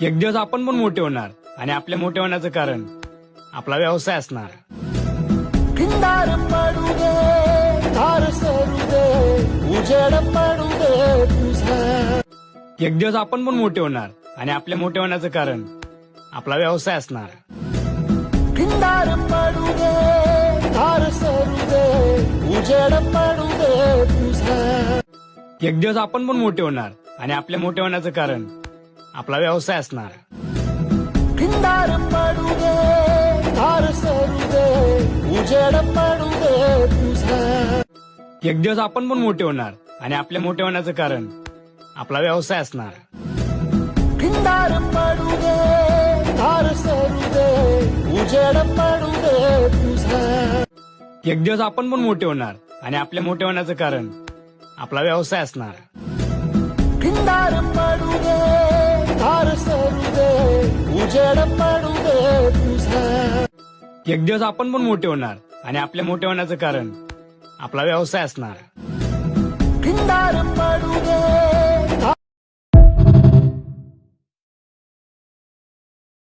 एक दिवस आपण पण मोठे होणार आणि आपल्या मोठे होण्याचं कारण आपला व्यवसाय असणार. एक दिवस आपण पण मोठे होणार आणि आपल्या मोठे होण्याचं कारण आपला व्यवसाय असणार. एक दिवस आपण पण मोठे होणार आणि आपल्या मोठे होण्याचं कारण आपला व्यवसाय असणार. एक दिवस आपण पण मोठे होणार आणि आपल्या मोठे होण्याचं कारण आपला व्यवसाय असणार. एक दिवस आपण पण मोठे होणार आणि आपल्या मोठे होण्याचं कारण आपला व्यवसाय असणार. पडू दे तुझा. एक दिवस आपण पण मोठे होणार आणि आपल्या मोठे होण्याचं कारण आपला व्यवसाय असणार.